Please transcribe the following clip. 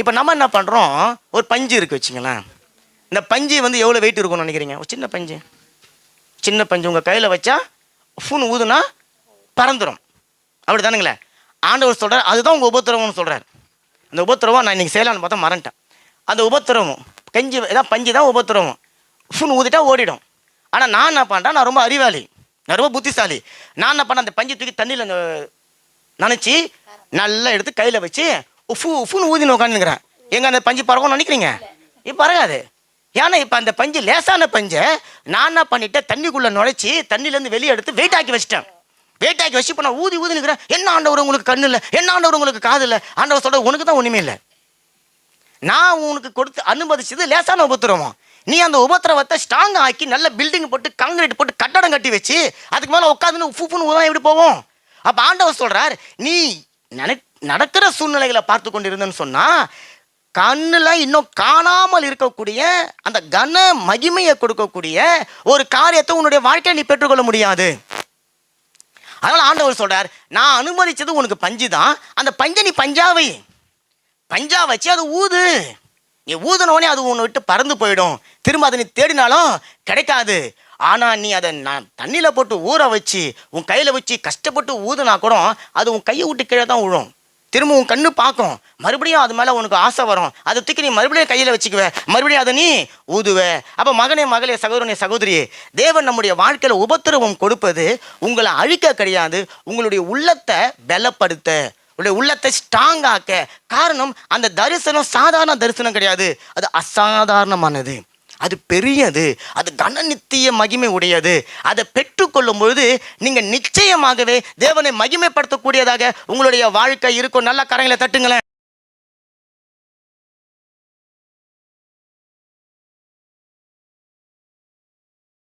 இப்போ நம்ம என்ன பண்ணுறோம் ஒரு பஞ்சு இருக்குது வச்சுங்களேன். இந்த பஞ்சு வந்து எவ்வளோ வெயிட் இருக்கும்னு நினைக்கிறீங்க? ஒரு சின்ன பஞ்சு. சின்ன பஞ்சு உங்கள் கையில் வச்சா ஃபூன் ஊதுனா பறந்துடும் அப்படி தானுங்களே ஆண்டவர் சொல்கிறார் அதுதான் உங்கள் உபத்திரவம்னு சொல்கிறார் அந்த உபத்திரவம் நான் இன்றைக்கி செய்யலாம்னு பார்த்தா மறந்துட்டேன். அந்த உபத்திரவம் கஞ்சி இதான் பஞ்சு தான் உபத்திரவம். ஃபுன் ஊதிட்டா ஓடிடும். ஆனால் நான் என்ன பண்ணுறேன் நான் ரொம்ப அறிவாளி. நான் ரொம்ப புத்திசாலி. நான் என்ன பண்ணேன்? அந்த பஞ்சு தூக்கி தண்ணியில் நினச்சி நல்லா எடுத்து கையில் வச்சு உஃபு உஃபுன்னு ஊதின்னு உட்காந்துக்கிறேன் எங்கே அந்த பஞ்சு பறக்கும்னு நினைக்கிறீங்க? இப்போ பறக்காது. ஏன்னா இப்போ அந்த பஞ்சு லேசான பஞ்சை நான் என்ன பண்ணிட்டேன்? தண்ணிக்குள்ளே நுழைச்சி தண்ணியிலேருந்து வெளியே எடுத்து வெயிட் ஆக்கி வச்சிட்டேன். வெயிட் ஆக்கி வச்சு இப்போ நான் ஊதி ஊதி நிற்கிறேன் என்ன ஆண்டவர் உங்களுக்கு கண்ணு இல்லை? என்ன ஆண்டவர் உங்களுக்கு காது இல்லை? ஆண்டவர் சொல்கிற உனக்கு தான் ஒன்றுமே இல்லை. நான் உனக்கு கொடுத்து அனுமதிச்சது லேசான உபத்திரவம். நீ அந்த உபத்திரவத்தை ஸ்ட்ராங் ஆக்கி நல்ல பில்டிங் போட்டு காங்கிரீட் போட்டு கட்டடம் கட்டி வச்சு அதுக்கு மேலே உட்காந்துன்னு உப்புன்னு ஊதான் எப்படி போவோம் அப்போ ஆண்டவர் சொல்கிறார் நீ நினை நடக்கிற சூழ்நிலைகளை பார்த்து கொண்டு இருந்தேன்னு சொன்னா கண்ணில் இன்னும் காணாமல் இருக்கக்கூடிய அந்த கன மகிமையை கொடுக்கக்கூடிய ஒரு காரியத்தை உன்னுடைய வாழ்க்கையை நீ பெற்றுக்கொள்ள முடியாது. அதனால் ஆண்டவர் சொல்றார் நான் அனுமதிச்சது உனக்கு பஞ்சு தான். அந்த பஞ்சை நீ பஞ்சாவை. பஞ்சா வச்சு அது ஊது. நீ ஊதுனோடனே அது உன்னை விட்டு பறந்து போயிடும். திரும்ப அதை நீ தேடினாலும் கிடைக்காது. ஆனால் நீ அதை நான் தண்ணியில் போட்டு ஊற வச்சு உன் கையில் வச்சு கஷ்டப்பட்டு ஊதுனா கூட அது உன் கையை விட்டு கீழே தான் விழும். திரும்ப உன் கண்ணு பார்க்கும். மறுபடியும் அது மேலே உனக்கு ஆசை வரும். அதை தூக்கி நீ மறுபடியும் கையில் வச்சுக்குவ. மறுபடியும் அதை நீ ஊதுவ. அப்போ மகனே மகளே சகோதரனே சகோதரியே தேவன் நம்முடைய வாழ்க்கையில் உபத்திரவம் கொடுப்பது உங்களை அழிக்க கிடையாது. உங்களுடைய உள்ளத்தை பலப்படுத்த. உங்களுடைய உள்ளத்தை ஸ்ட்ராங் ஆக்க. காரணம் அந்த தரிசனம் சாதாரண தரிசனம் கிடையாது. அது அசாதாரணமானது. அது பெரியது அது கனநித்திய மகிமை உடையது. அதை பெற்றுக்கொள்ளும் பொழுது நீங்கள் நிச்சயமாகவே தேவனை மகிமைப்படுத்தக்கூடியதாக உங்களுடைய வாழ்க்கை இருக்கும். நல்ல கரங்களை தட்டுங்களேன்.